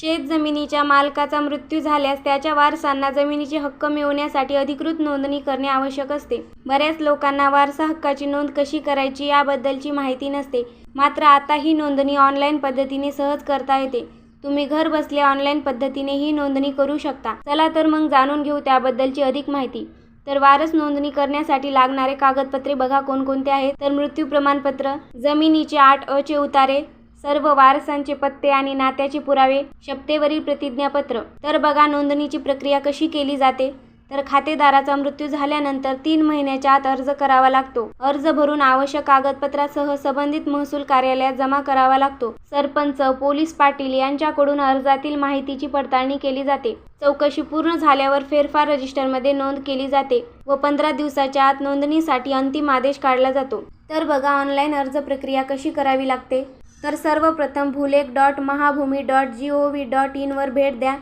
शेत जमिनीच्या मालकाचा मृत्यू झाल्यास त्याच्या वारसांना जमिनीचे हक्क मिळवण्यासाठी अधिकृत नोंदणी करणे आवश्यक असते. बऱ्याच लोकांना वारसा हक्काची नोंद कशी करायची याबद्दलची माहिती नसते. मात्र आता ही नोंदणी ऑनलाईन पद्धतीने सहज करता येते. तुम्ही घर बसल्या ऑनलाईन पद्धतीने ही नोंदणी करू शकता. चला तर मग जाणून घेऊ त्याबद्दलची अधिक माहिती. तर वारस नोंदणी करण्यासाठी लागणारे कागदपत्रे बघा कोणकोणते आहेत. तर मृत्यू प्रमाणपत्र जमिनीचे आठ अ उतारे सर्व वारसांचे पत्ते आणि नात्याचे पुरावे शपथेवरील प्रतिज्ञापत्र. तर बघा नोंदणीची प्रक्रिया कशी केली जाते? तर खातेदाराचा मृत्यू झाल्यानंतर तीन महिन्याच्या आत अर्ज करावा लागतो. अर्ज भरून आवश्यक कागदपत्रासह संबंधित महसूल कार्यालयात जमा करावा लागतो. सरपंच पोलीस पाटील यांच्याकडून अर्जातील माहितीची पडताळणी केली जाते. चौकशी पूर्ण झाल्यावर फेरफार रजिस्टरमध्ये नोंद केली जाते व पंधरा दिवसाच्या आत नोंदणीसाठी अंतिम आदेश काढला जातो. तर बघा ऑनलाईन अर्ज प्रक्रिया कशी करावी लागते? तर सर्वप्रथम Bhulekh dot Mahabhumi dot G O V dot इनवर भेट द्या.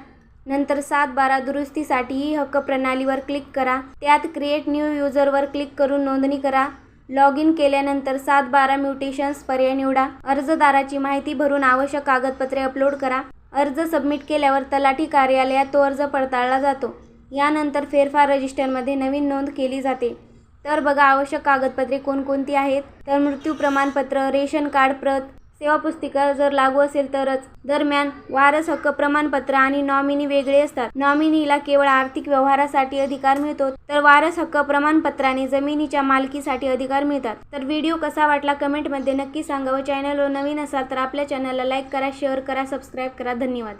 नंतर सात बारा दुरुस्तीसाठी ही हक्क प्रणालीवर क्लिक करा. त्यात क्रिएट न्यू युजरवर क्लिक करून नोंदणी करा. लॉग इन केल्यानंतर सात बारा म्युटेशन्स पर्याय निवडा. अर्जदाराची माहिती भरून आवश्यक कागदपत्रे अपलोड करा. अर्ज सबमिट केल्यावर तलाठी कार्यालयात तो अर्ज पडताळला जातो. यानंतर फेरफार रजिस्टरमध्ये नवीन नोंद केली जाते. तर बघा आवश्यक कागदपत्रे कोणकोणती आहेत? तर मृत्यू प्रमाणपत्र रेशन कार्ड प्रत सेवा पुस्तिका जर लागू असेल तरच. दरम्यान वारस हक्क प्रमाणपत्र आणि नॉमिनी वेगळे असतात. नॉमिनीला केवळ आर्थिक व्यवहारासाठी अधिकार मिळतो तर वारस हक्क प्रमाणपत्राने जमिनीच्या मालकीसाठी अधिकार मिळतात. तर व्हिडिओ कसा वाटला कमेंटमध्ये नक्की सांगा व चॅनलवर नवीन असाल तर आपल्या चॅनलला लाईक करा शेअर करा सबस्क्राईब करा. धन्यवाद.